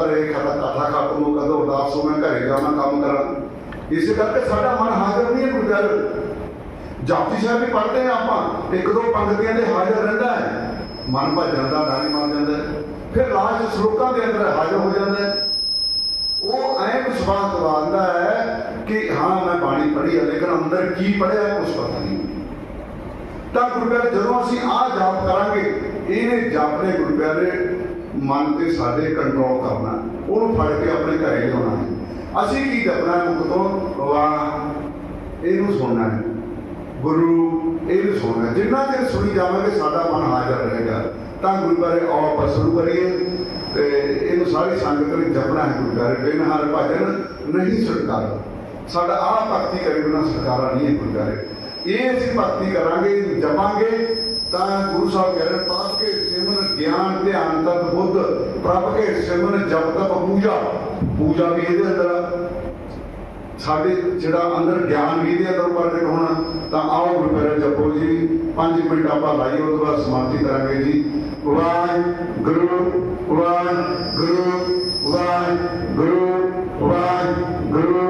ਪਤਾ ਰਹੇ ਕਥਾ ਕਥਾ ਖਤਮ ਹੋ ਕਦੋਂ ਉਦਾਸ ਹੋ, ਮੈਂ ਘਰੇ ਜਾਵਾਂ ਕੰਮ ਕਰਾਂ। ਇਸੇ ਕਰਕੇ ਸਾਡਾ ਮਨ ਹਾਜ਼ਰ ਨਹੀਂ ਹੈ ਗੁਰਦੁਆਰੇ। ਜਾਪੀ ਸਾਹਿਬ ਵੀ ਪੜ੍ਹਦੇ ਆ ਆਪਾਂ, ਇੱਕ ਦੋ ਪੰਗਤੀਆਂ ਦੇ ਹਾਜ਼ਰ ਰਹਿੰਦਾ ਹੈ। ਮਨ ਭੱਜ ਜਾਂਦਾ, ਡਾਰੀ ਮਾਰ ਜਾਂਦਾ ਫਿਰ ਲਾਸ਼ ਸ਼ਲੋਕਾਂ ਦੇ ਅੰਦਰ ਹਾਜ਼ਰ ਹੋ ਜਾਂਦਾ ਹੈ। ਉਹ ਐ ਵਿਸ਼ਵਾਸ ਦਿਵਾਉਂਦਾ ਹੈ ਕਿ ਹਾਂ, ਮੈਂ ਬਾਣੀ ਪੜ੍ਹੀ ਹੈ ਲੇਕਿਨ ਅੰਦਰ ਕੀ ਪੜਿਆ ਕੁਝ ਪਤਾ ਨਹੀਂ। ਤਾਂ ਗੁਰਬਿਆਰੇ ਜਦੋਂ ਅਸੀਂ ਆਹ ਜਾਪ ਕਰਾਂਗੇ ਇਹਨੇ ਜਾਪ ਗੁਰੂ ਪਿਆਰੇ ਮਨ ਤੇ ਸਾਡੇ ਕੰਟਰੋਲ ਕਰਨਾ, ਉਹਨੂੰ ਫੜ ਕੇ ਆਪਣੇ ਘਰੇ ਲਿਆਉਣਾ ਹੈ। ਅਸੀਂ ਕੀ ਕਰਨਾ ਮੁਖ ਤੋਂ? ਵਾਹ, ਇਹਨੂੰ ਸੁਣਨਾ ਹੈ। ਗੁਰੂ, ਇਹਨੂੰ ਸੁਣਨਾ ਜਿੰਨਾ ਚਿਰ ਸੁਣੀ ਜਾਵਾਂਗੇ, ਸਾਡਾ ਮਨ ਹਾਜ਼ਰ ਰਹੇਗਾ। ਤਾਂ ਗੁਰਬਾਰੇ ਆਓ ਆਪਾਂ ਸ਼ੁਰੂ ਕਰੀਏ ਤੇ ਇਹਨੂੰ ਸਾਰੀ ਸੰਗਤ ਨੇ ਜਪਣਾ ਹੈ ਗੁਰਬਾਰੇ। ਬਿਨ ਹਰ ਭਜਨ, ਨਹੀਂ ਸਰਕਾਰ ਸਾਡਾ ਆਹ ਭਗਤੀ ਕਰੇ ਬਿਨਾ ਸਰਕਾਰਾ ਨਹੀਂ ਹੈ ਗੁਰੂ ਪਿਆਰੇ ਇਹ ਅਸੀਂ ਭਗਤੀ ਕਰਾਂਗੇ, ਜਪਾਂਗੇ ਤਾਂ ਗੁਰੂ ਸਾਹਿਬ ਕਹਿ ਰਹੇ ਪਾਪ ਕੇ ਸਿਮਰਨ ਗਿਆਨ ਧਿਆਨ ਤਤ ਬੁੱਧ, ਪ੍ਰਭ ਕੇ ਸਿਮਰਨ ਜਪ ਤਪ ਪੂਜਾ। ਪੂਜਾ ਵੀ ਇਹਦੇ ਅੰਦਰ ਸਾਡੇ ਜਿਹੜਾ ਅੰਦਰ ਗਿਆਨ ਵੀ ਇਹਦੇ ਅੰਦਰ ਪ੍ਰਗਟ ਹੋਣਾ, ਤਾਂ ਆਓ ਗੁਰਪੁਰਬ ਜਪੋ ਜੀ। 5 ਮਿੰਟ ਆਪਾਂ ਲਾਈਏ ਉਸ ਤੋਂ ਬਾਅਦ ਸਮਾਪਤੀ ਕਰਾਂਗੇ ਜੀ। ਵਾਹਿਗੁਰੂ ਵਾਹਿਗੁਰੂ ਵਾਹਿਗੁਰੂ ਵਾਹਿਗੁਰੂ ਵਾਹਿਗੁਰੂ।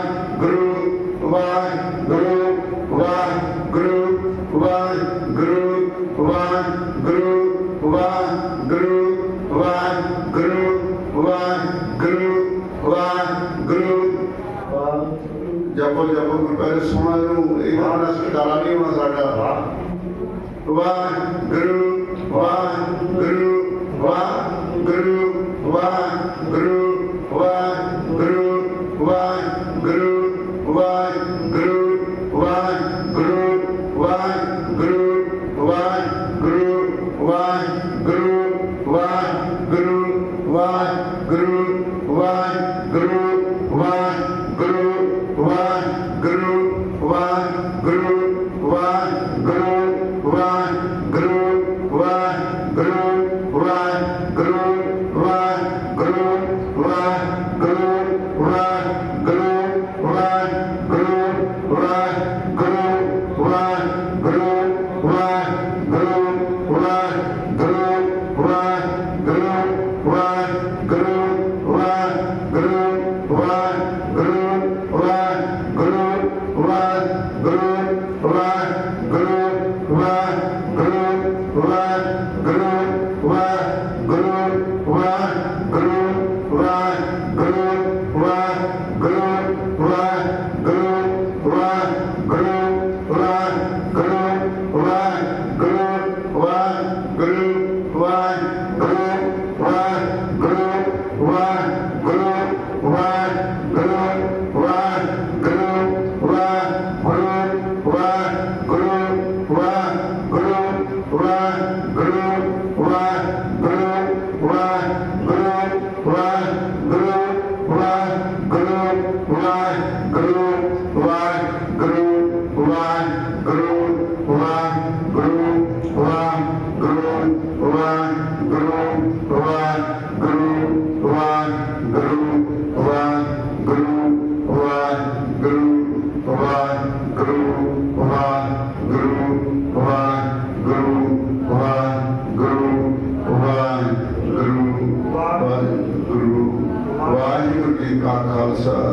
ਖਾਲਸਾ।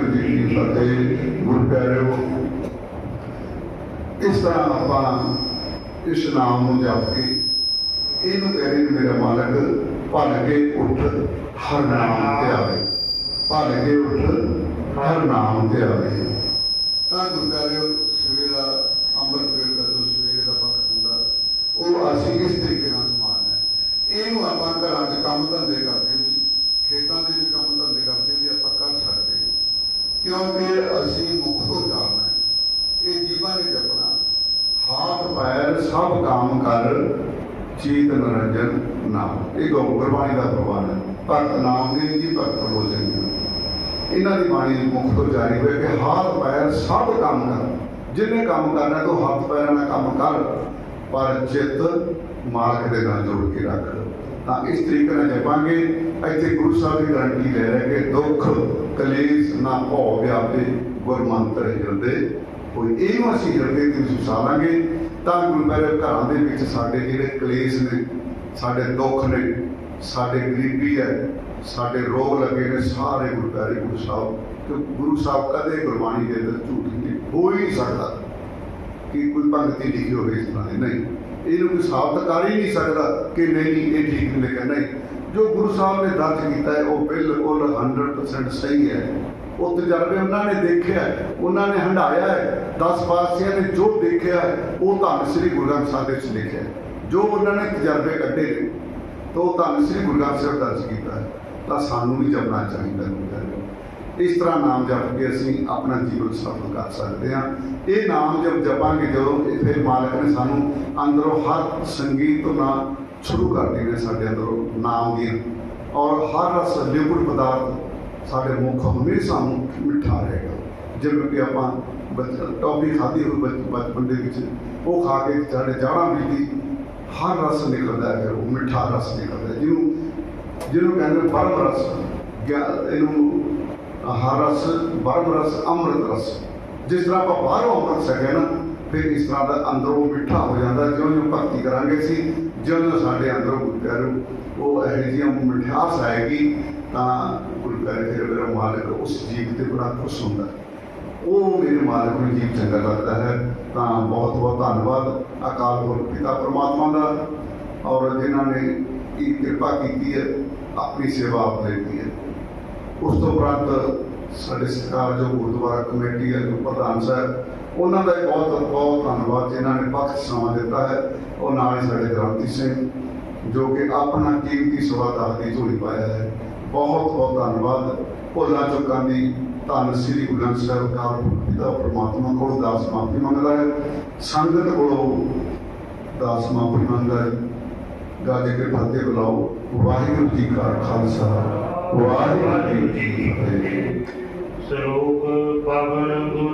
ਵਾਹਿਗੁਰੂ ਜੀ ਕੀ ਫਤਿਹ ਗੁਰੂ ਪਿਆਰਿਓ, ਇਸ ਤਰ੍ਹਾਂ ਆਪਾਂ ਇਸ ਨਾਮ ਨੂੰ ਜਪ ਕੇ ਇਹਨੂੰ ਕਹਿ ਰਹੇ ਨੇ, ਮੇਰਾ ਮਾਲਕ ਭਲ ਕੇ ਉੱਠ, ਹਰ ਨਾਮ ਤੇ ਆਵੇ। ਭਲ ਕੇ ਉੱਠ, ਹਰ ਨਾਮ ਤੇ ਆਵੇ। ਤਾਂ ਗੁਰਦਾਰਿਓ ਸਵੇਰਾ ਅੰਮ੍ਰਿਤ ਵੇਲੇ ਦਾ ਜੋ ਸਵੇਰੇ ਦਾ ਵਕਤ ਹੁੰਦਾ ਉਹ ਅਸੀਂ ਇਸ ਤਰੀਕੇ ਨਾਲ ਸੰਭਾਲਣਾ ਹੈ ਇਹਨੂੰ ਆਪਾਂ ਘਰਾਂ 'ਚ ਕੰਮ ਧੰਦੇ ਕਰਦੇ ਵੀ ਖੇਤਾਂ ਦੇ ਵੀ ਕੰਮ ਧੰਦੇ ਕਰਦੇ ਵੀ ਆਪਾਂ ਕਰ ਸਕਦੇ ਹਾਂ ਕਿਉਂਕਿ ਅਸੀਂ ਮੁੱਖ ਤੋਂ ਜਾਣਾ ਹੈ? ਇਹ ਜੀਵਾਂ ਨੇ ਜਪਣਾ ਹਾਥ ਪੈਰ ਸਭ ਕੰਮ ਕਰ, ਚੀਤ ਨਰੰਜਨ ਨਾਮ। ਇਹ ਗੋ ਗੁਰਬਾਣੀ ਦਾ ਪ੍ਰਵਾਨ ਹੈ, ਭਗਤ ਨਾਮ ਜੀ, ਭਗਤ ਬੋਲੇ ਇਹਨਾਂ ਦੀ ਬਾਣੀ ਦੀ ਮੁੱਖ ਤੋਂ ਜਾਰੀ ਹੋਏ ਕਿ ਹਾਥ ਪੈਰ ਸਭ ਕੰਮ ਕਰ। ਜਿੰਨੇ ਕੰਮ ਕਰਨਾ, ਤੂੰ ਹੱਥ ਪੈਰਾਂ ਨਾਲ ਕੰਮ ਕਰ, ਪਰ ਚਿੱਤ ਮਾਲਕ ਦੇ ਨਾਲ ਜੋੜ ਕੇ ਰੱਖ। ਤਾਂ ਇਸ ਤਰੀਕੇ ਨਾਲ ਜਪਾਂਗੇ। ਇੱਥੇ ਗੁਰੂ ਸਾਹਿਬ ਦੀ ਗਾਰੰਟੀ ਲੈ ਰਹੇ ਕਿ ਦੁੱਖ, ਕਲੇਸ਼ ਨਾ ਭਉ ਵਿਆਪੇ ਗੁਰਮੰਤਰ ਹਿਰਦੇ ਕੋਈ ਇਹ ਅਸੀਂ ਹਿਰਦੇ ਦੇ ਵਿੱਚ ਤਾਂ ਗੁਰੂ ਮੇਰੇ ਘਰਾਂ ਦੇ ਵਿੱਚ ਸਾਡੇ ਜਿਹੜੇ ਕਲੇਸ਼ ਨੇ, ਸਾਡੇ ਦੁੱਖ ਨੇ, ਸਾਡੇ ਗਰੀਬੀ ਹੈ, ਸਾਡੇ ਰੋਗ ਲੱਗੇ ਨੇ, ਸਾਰੇ ਗੁਰੂ ਪਿਆਰੇ ਗੁਰੂ ਸਾਹਿਬ ਕਿ ਗੁਰੂ ਸਾਹਿਬ ਕਦੇ ਗੁਰਬਾਣੀ ਦੇ ਅੰਦਰ ਝੂਠ ਨਹੀਂ ਹੋ ਹੀ ਨਹੀਂ ਸਕਦਾ। ਕਿ ਕੋਈ ਪੰਕਤੀ ਲਿਖੀ ਹੋਵੇ ਇਸ ਤਰ੍ਹਾਂ ਦੀ? ਨਹੀਂ। ਇਹਨੂੰ ਕੋਈ ਸਾਬਤ ਕਰ ਹੀ ਨਹੀਂ ਸਕਦਾ ਕਿ ਨਹੀਂ, ਇਹ ਠੀਕ ਨਹੀਂ ਲਿਖਿਆ ਨਹੀਂ, ਜੋ ਗੁਰੂ ਸਾਹਿਬ ਨੇ ਦਰਜ ਕੀਤਾ ਹੈ, ਉਹ ਬਿਲਕੁਲ 100% ਸਹੀ ਹੈ। ਉਹ ਤਜਰਬੇ ਉਹਨਾਂ ਨੇ ਦੇਖਿਆ, ਉਹਨਾਂ ਨੇ ਹੰਡਾਇਆ ਹੈ 10 ਪਾਤਸ਼ਾਹਾਂ ਨੇ ਜੋ ਦੇਖਿਆ, ਉਹ ਧੰਨ ਸ੍ਰੀ ਗੁਰੂ ਗ੍ਰੰਥ ਸਾਹਿਬ ਵਿੱਚ ਲਿਖਿਆ ਜੋ ਉਹਨਾਂ ਨੇ ਤਜਰਬੇ ਕੱਢੇ ਨੇ, ਤਾਂ ਉਹ ਧੰਨ ਸ੍ਰੀ ਗੁਰੂ ਗ੍ਰੰਥ ਸਾਹਿਬ ਦਰਜ ਕੀਤਾ ਤਾਂ ਸਾਨੂੰ ਵੀ ਜਪਣਾ ਚਾਹੀਦਾ ਹੈ। ਇਸ ਤਰ੍ਹਾਂ ਨਾਮ ਜਪ ਕੇ ਅਸੀਂ ਆਪਣਾ ਜੀਵਨ ਸਫਲ ਕਰ ਸਕਦੇ ਹਾਂ। ਇਹ ਨਾਮ ਜਪ ਜਪਾਂਗੇ ਜਦੋਂ ਇਹ ਫਿਰ ਮਾਲਕ ਨੇ ਸਾਨੂੰ ਅੰਦਰੋਂ ਹਰ ਸੰਗੀਤ ਤੋਂ ਨਾ ਸ਼ੁਰੂ ਕਰ ਦੇਣੇ ਸਾਡੇ ਅੰਦਰੋਂ ਨਾਮ ਦੀਆਂ। ਔਰ ਹਰ ਰਸ ਲਿਕੁਇਡ ਪਦਾਰਥ ਸਾਡੇ ਮੁੱਖ ਹਮੇਸ਼ਾ ਨੂੰ ਮਿੱਠਾ ਰਹੇਗਾ। ਜਿਵੇਂ ਕਿ ਆਪਾਂ ਬੱਚ- ਟੌਫੀ ਖਾਧੀ ਹੋਈ ਬਚਪਨ ਦੇ ਵਿੱਚ, ਉਹ ਖਾ ਕੇ ਸਾਡੇ ਜਾੜਾਂ ਬੀਤੀ ਹਰ ਰਸ ਨਿਕਲਦਾ ਹੈ ਉਹ ਮਿੱਠਾ ਰਸ ਨਿਕਲਦਾ ਜਿਹਨੂੰ ਜਿਹਨੂੰ ਕਹਿੰਦੇ ਪਰਮ ਰਸ ਗਿਆ- ਇਹਨੂੰ ਹਰ ਰਸ ਬਰਮ ਰਸ ਅੰਮ੍ਰਿਤ ਰਸ ਜਿਸ ਤਰ੍ਹਾਂ ਆਪਾਂ ਬਾਹਰੋਂ ਅੰਮ੍ਰਿਤ ਛਕਿਆ ਨਾ, ਫਿਰ ਇਸ ਤਰ੍ਹਾਂ ਦਾ ਅੰਦਰੋਂ ਮਿੱਠਾ ਹੋ ਜਾਂਦਾ, ਜਿਉਂ ਜਿਉਂ ਭਗਤੀ ਕਰਾਂਗੇ ਸੀ ਜਿਉਂ ਜਿਉਂ ਸਾਡੇ ਅੰਦਰੋਂ ਗੁਰੂ ਉਹ ਇਹੋ ਜਿਹੀਆਂ ਮਿਠਾਸ ਆਏਗੀ, ਤਾਂ ਗੁਰੂ ਪਿਆਰੇ ਫਿਰ ਮੇਰਾ ਮਾਲਕ ਉਸ ਜੀਵ ਤੇ ਬੜਾ ਖੁਸ਼ ਹੁੰਦਾ। ਉਹ ਮੇਰੇ ਮਾਲਕ ਨੂੰ ਜੀਵ ਚੰਗਾ ਲੱਗਦਾ ਹੈ, ਤਾਂ ਬਹੁਤ ਬਹੁਤ ਧੰਨਵਾਦ ਅਕਾਲ ਪੁਰਖ ਪਿਤਾ ਪਰਮਾਤਮਾ ਦਾ, ਔਰ ਜਿਨ੍ਹਾਂ ਨੇ ਇਹ ਕਿਰਪਾ ਕੀਤੀ ਹੈ, ਆਪਣੀ ਸੇਵਾ ਆਪ ਦਿੱਤੀ ਹੈ। ਉਸ ਤੋਂ ਉਪਰੰਤ ਸਾਡੇ ਸਰਕਾਰ ਜੋ ਗੁਰਦੁਆਰਾ ਕਮੇਟੀ ਹੈ ਜੋ ਪ੍ਰਧਾਨ ਸਾਹਿਬ, ਉਹਨਾਂ ਦਾ ਬਹੁਤ ਬਹੁਤ ਧੰਨਵਾਦ ਜਿਨ੍ਹਾਂ ਨੇ ਵਕਤ ਸਮਾਂ ਦਿੱਤਾ ਹੈ। ਉਹ ਨਾਲ ਹੀ ਸਾਡੇ ਗ੍ਰੰਥੀ ਸਿੰਘ, ਜੋ ਕਿ ਆਪਣਾ ਕੀਮਤੀ ਸਵਾ ਦਾਤ ਦੀ ਝੋਲੀ ਪਾਇਆ ਹੈ। ਬਹੁਤ ਬਹੁਤ ਧੰਨਵਾਦ। ਭੁੱਲਾਂ ਚੁੱਕਾਂ ਦੀ ਧੰਨ ਸ੍ਰੀ ਗੁਰੂ ਗ੍ਰੰਥ ਸਾਹਿਬ ਕਾਰ ਦਾ ਪ੍ਰਮਾਤਮਾ ਕੋਲ ਦਾਸ ਮਾਫੀ ਮੰਗਦਾ ਹੈ। ਸੰਗਤ ਕੋਲੋਂ ਦਾਸ ਮਾਫੀ ਮੰਗਦਾ ਹੈ। ਗਾਜੇ ਕੇ ਫਤਿਹ ਬੁਲਾਓ। ਵਾਹਿਗੁਰੂ ਜੀ ਕਾ ਖਾਲਸਾ। ਵਾਹਿਗੁਰੂ ਜੀ ਕੀ ਫਤਿਹ। ਸਰੂਪ ਪਵਨ ਗੁਰੂ